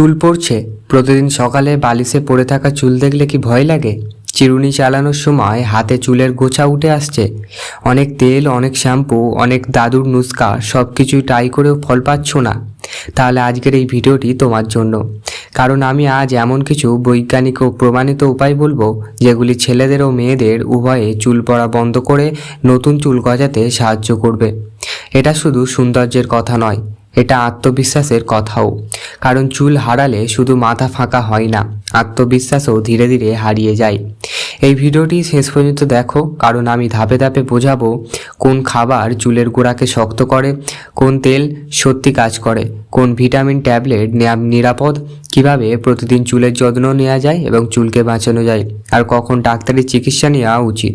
চুল পড়ছে প্রতিদিন সকালে বালিশে পড়ে থাকা চুল দেখলে কি ভয় লাগে? চিরুনি চালানোর সময় হাতে চুলের গোছা উঠে আসছে। অনেক তেল, অনেক শ্যাম্পু, অনেক দাদুর নুস্কা সব কিছুই ট্রাই করেও ফল পাচ্ছ না। তাহলে আজকের এই ভিডিওটি তোমার জন্য। কারণ আমি আজ এমন কিছু বৈজ্ঞানিক ও প্রমাণিত উপায় বলব, যেগুলি ছেলেদের ও মেয়েদের উভয়ে চুল পড়া বন্ধ করে নতুন চুল গজাতে সাহায্য করবে। এটা শুধু সৌন্দর্যের কথা নয় এটা আত্মবিশ্বাসের কথাও। কারণ চুল হারালে শুধু মাথা ফাঁকা হয় না, আত্মবিশ্বাসও ধীরে ধীরে হারিয়ে যায়। এই ভিডিওটি শেষ পর্যন্ত দেখো, কারণ আমি ধাপে ধাপে বোঝাবো কোন খাবার চুলের গোড়াকে শক্ত করে, কোন তেল সত্যি কাজ করে, কোন ভিটামিন ট্যাবলেট নিরাপদ কীভাবে প্রতিদিন চুলের যত্ন নেওয়া যায় এবং চুলকে বাঁচানো যায় আর কখন ডাক্তারি চিকিৎসা নেওয়া উচিত?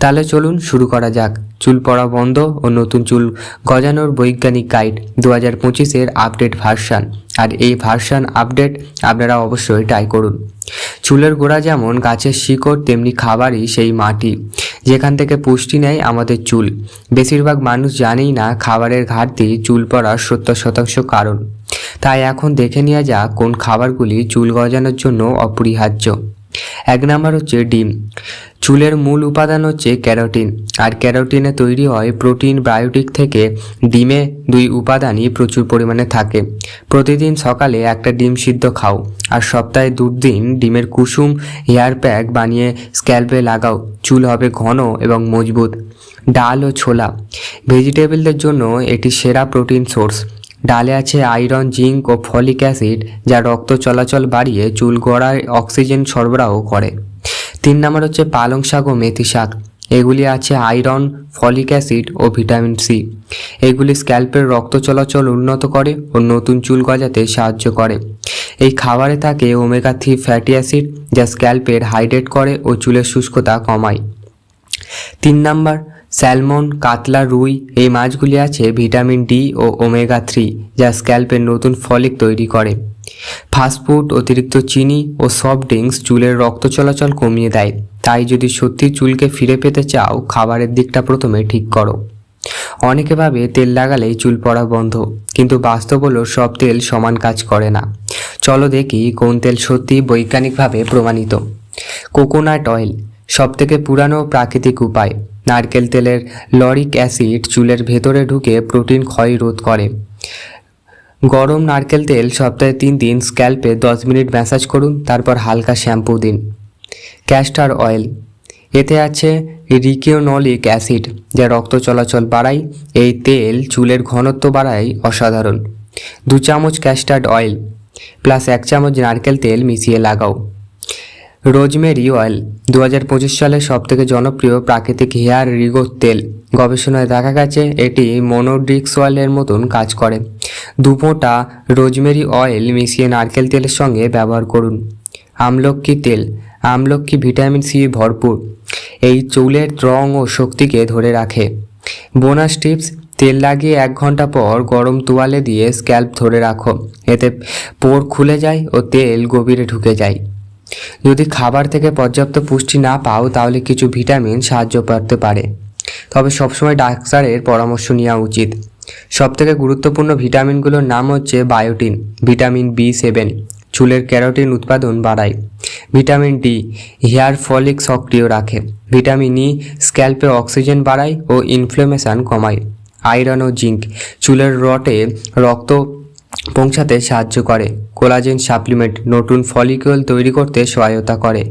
তাহলে চলুন শুরু করা যাক। চুল পড়া বন্ধ ও নতুন চুল গজানোর বৈজ্ঞানিক গাইড দু হাজার পঁচিশের আপডেট ভার্সান। আর এই ভার্সান আপডেট আপনারা অবশ্যই ট্রাই করুন। চুলের গোড়া যেমন গাছের শিকড়, তেমনি খাবারই সেই মাটি। যেখান থেকে পুষ্টি নেয় আমাদের চুল। বেশিরভাগ মানুষ জানেই না খাবারের ঘাটতি চুল পড়ার সত্তর শতাংশ কারণ। তাই এখন দেখে নেওয়া যাক কোন খাবারগুলি চুল গজানোর জন্য অপরিহার্য। এক নাম্বার হচ্ছে ডিম। চুলের মূল উপাদান হচ্ছে ক্যারোটিন। আর ক্যারোটিনে তৈরি হয় প্রোটিন বায়োটিক থেকে ডিমে দুই উপাদানই প্রচুর পরিমাণে থাকে। প্রতিদিন সকালে একটা ডিম সিদ্ধ খাও, আর সপ্তাহে দুদিন ডিমের কুসুম, হেয়ার প্যাক বানিয়ে স্ক্যাল্পে লাগাও। চুল হবে ঘন এবং মজবুত। ডাল ও ছোলা। ভেজিটেবলদের জন্য এটি সেরা প্রোটিন সোর্স। ডালে আছে আয়রন, জিঙ্ক ও ফলিক অ্যাসিড যা রক্ত চলাচল বাড়িয়ে চুল গড়ায় অক্সিজেন সরবরাহ করে। তিন নম্বর হচ্ছে পালং শাক ও মেথি শাক। এগুলি আছে আয়রন, ফলিক অ্যাসিড ও ভিটামিন সি। এগুলি স্ক্যাল্পের রক্ত চলাচল উন্নত করে ও নতুন চুল গজাতে সাহায্য করে। এই খাবারে থাকে ওমেগা থ্রি ফ্যাটি অ্যাসিড যা স্ক্যাল্পের হাইড্রেট করে ও চুলের শুষ্কতা কমায়। তিন নাম্বার, স্যালমন, কাতলা, রুই, এই মাছগুলি আছে ভিটামিন ডি ও ওমেগা থ্রি যা স্ক্যাল্পের নতুন ফলিক তৈরি করে। ফাস্টফুড অতিরিক্ত চিনি ও সফট ড্রিঙ্কস চুলের রক্ত চলাচল কমিয়ে দেয়। তাই যদি সত্যি চুলকে ফিরে পেতে চাও, খাবারের দিকটা প্রথমে ঠিক করো। অনেকে ভাবে তেল লাগালেই চুল পড়া বন্ধ, কিন্তু বাস্তব হলো সব তেল সমান কাজ করে না। চলো দেখি কোন তেল সত্যি বৈজ্ঞানিকভাবে প্রমাণিত। কোকোনাট অয়েল, সবথেকে পুরানো প্রাকৃতিক উপায়। নারকেল তেলের লরিক অ্যাসিড চুলের ভেতরে ঢুকে প্রোটিন ক্ষয় রোধ করে। গরম নারকেল তেল সপ্তাহে তিন দিন স্ক্যাল্পে দশ মিনিট ম্যাসাজ করুন, তারপর হালকা শ্যাম্পু দিন। Castor oil. এতে আছে রিকিওনলিক অ্যাসিড, যা রক্ত চলাচল বাড়ায়। এই তেল চুলের ঘনত্ব বাড়ায় অসাধারণ। দু চামচ ক্যাস্টার্ড অয়েল প্লাস এক চামচ নারকেল তেল মিশিয়ে লাগাও। রোজমেরি অয়েল দু হাজার পঁচিশ সালের সবথেকে জনপ্রিয় প্রাকৃতিক হেয়ার রিগোর তেল। গবেষণায় দেখা গেছে, এটি মনোড্রিক্স অয়েলের মতন কাজ করে। দুপোটা রোজমেরি অয়েল মিশিয়ে নারকেল তেলের সঙ্গে ব্যবহার করুন। আমলকি তেল, আমলকি ভিটামিন সি ভরপুর। এই চুলের রং ও শক্তিকে ধরে রাখে। বোনাস টিপস, তেল লাগিয়ে এক ঘণ্টা পর গরম তোয়ালে দিয়ে স্ক্যাল্প ধরে রাখো। এতে পোর খুলে যায় ও তেল গভীরে ঢুকে যায়। যদি খাবার থেকে পর্যাপ্ত পুষ্টি না পাও, তাহলে কিছু ভিটামিন সাহায্য করতে পারে। তবে সবসময় ডাক্তারের পরামর্শ নেওয়া উচিত। সবথেকে গুরুত্বপূর্ণ ভিটামিনগুলোর নাম হচ্ছে বায়োটিন, ভিটামিন বি সেভেন, চুলের ক্যারোটিন উৎপাদন বাড়ায়। ভিটামিন ডি, হেয়ার ফলিক সক্রিয় রাখে। ভিটামিন ই, স্ক্যাল্পে অক্সিজেন বাড়ায় ও ইনফ্লেমেশন কমায়। আয়রন ও জিঙ্ক, চুলের রটে রক্ত পৌঁছাতে সাহায্য করে। কোলাজেন সাপ্লিমেন্ট, নতুন ফলিকল তৈরি করতে সহায়তা করে।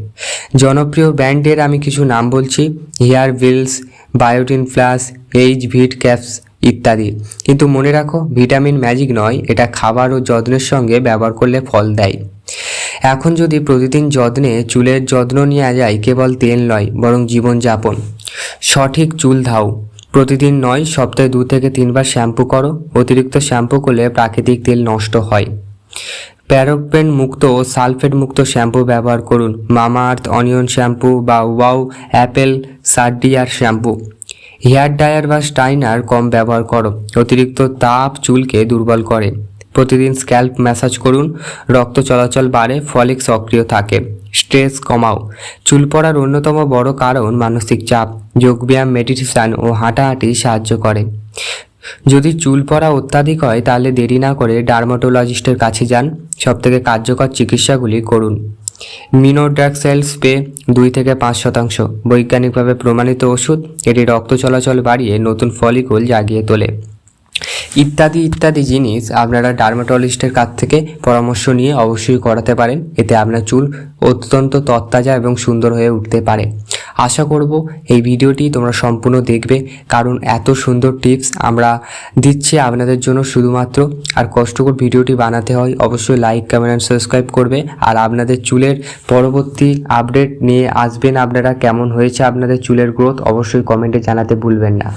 জনপ্রিয় ব্র্যান্ডের আমি কিছু নাম বলছি, hair ভিলস, biotin plus, H vit caps ইত্যাদি। কিন্তু মনে রাখো, ভিটামিন ম্যাজিক নয়, এটা খাবার ও যত্নের সঙ্গে ব্যবহার করলে ফল দেয়। এখন যদি প্রতিদিন যত্নে, চুলের যত্ন নেওয়া যায়, কেবল তেল নয়, বরং জীবনযাপন। সঠিক চুল ধাও। প্রতিদিন নয়, সপ্তাহে দু থেকে তিনবার শ্যাম্পু করো। অতিরিক্ত শ্যাম্পু করলে প্রাকৃতিক তেল নষ্ট হয়। প্যারোপেন মুক্ত ও সালফেট মুক্ত শ্যাম্পু ব্যবহার করুন। মামা আর্থ অনিয়ন শ্যাম্পু বা wow, apple, cider shampoo. Hair dryer বা স্টাইনার কম ব্যবহার করো। অতিরিক্ত তাপ চুলকে দুর্বল করে। প্রতিদিন স্ক্যাল্প ম্যাসাজ করুন। রক্ত চলাচল বাড়ে ফলিক সক্রিয় থাকে। স্ট্রেস কমাও। চুল পড়ার অন্যতম বড় কারণ মানসিক চাপ। যোগব্যায়াম, মেডিটেশন ও হাঁটাহাঁটি সাহায্য করে। যদি চুল পড়া অত্যাধিক হয়, তাহলে দেরি না করে ডার্মাটোলজিস্টের কাছে যান। সবথেকে কার্যকর চিকিৎসাগুলি করুন। মিনোড্রাক্সেল স্প্রে দুই থেকে পাঁচ শতাংশ। বৈজ্ঞানিকভাবে প্রমাণিত ওষুধ, এটি রক্ত চলাচল বাড়িয়ে নতুন ফলিকল জাগিয়ে তোলে। ইত্যাদি ইত্যাদি জিনিস আপনারা ডার্মাটোলজিস্টের কাছ থেকে পরামর্শ নিয়ে অবশ্যই করাতে পারেন। এতে আপনার চুল অত্যন্ত তত্তাজা এবং সুন্দর হয়ে উঠতে পারে। আশা করব এই ভিডিওটি তোমরা সম্পূর্ণ দেখবে। কারণ এত সুন্দর টিপস আমরা দিচ্ছি আপনাদের জন্য শুধুমাত্র। আর কষ্টকর ভিডিওটি বানাতে হয়, অবশ্যই লাইক কমেন্ট অ্যান্ড সাবস্ক্রাইব করবে। আর আপনাদের চুলের পরবর্তী আপডেট নিয়ে আসবেন আপনারা, কেমন হয়েছে আপনাদের চুলের গ্রোথ অবশ্যই কমেন্টে জানাতে ভুলবেন না।